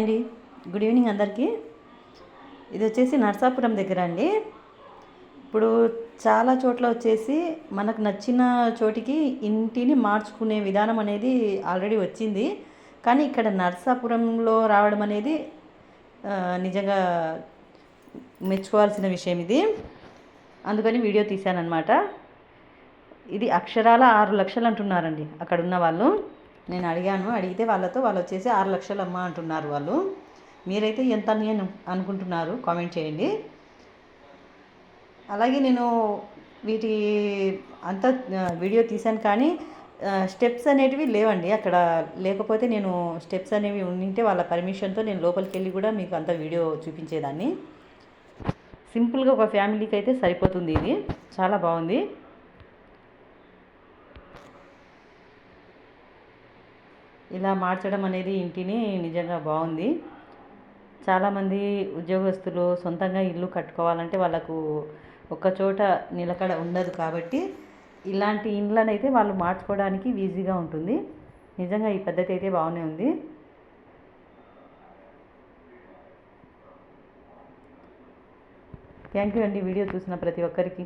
అండి. Good evening అందరికీ. ఇది వచ్చేసి నర్సాపురం దగ్గర అండి. ఇప్పుడు చాలా చోట్ల వచ్చేసి మనకు నచ్చిన చోటికి ఇంటిని మార్చుకునే విధానం అనేది ఆల్రెడీ వచ్చింది. కానీ ఇక్కడ నర్సాపురంలో రావడం అనేది నిజంగా మెచ్చుకోవాల్సిన విషయం ఇది. అందుకని వీడియో తీశానమాట ఇది అక్షరాల ఆరు లక్షలు అంటున్నారండి అక్కడ ఉన్న వాళ్ళు. నేను అడిగాను అడిగితే వాళ్ళతో వాళ్ళు వచ్చేసి ఆరు లక్షలు అమ్మ అంటున్నారు వాళ్ళు. మీరైతే ఎంత అని అనుకుంటున్నారు కామెంట్ చేయండి. అలాగే నేను వీటి అంత వీడియో తీశాను కానీ స్టెప్స్ అనేటివి లేవండి. అక్కడ లేకపోతే నేను స్టెప్స్ అనేవి ఉండింటే వాళ్ళ పర్మిషన్తో నేను లోపలికి వెళ్ళి కూడా మీకు అంత వీడియో చూపించేదాన్ని. సింపుల్గా ఒక ఫ్యామిలీకి అయితే సరిపోతుంది ఇది. చాలా బాగుంది. ఇలా మార్చడం అనేది ఇంటిని నిజంగా బాగుంది. చాలామంది ఉద్యోగస్తులు సొంతంగా ఇల్లు కట్టుకోవాలంటే వాళ్ళకు ఒక చోట నిలకడ ఉండదు కాబట్టి ఇలాంటి ఇండ్లనైతే వాళ్ళు మార్చుకోవడానికి ఈజీగా ఉంటుంది. నిజంగా ఈ పద్ధతి అయితే బాగానే ఉంది. థ్యాంక్ యూ అండి వీడియో చూసిన ప్రతి ఒక్కరికి.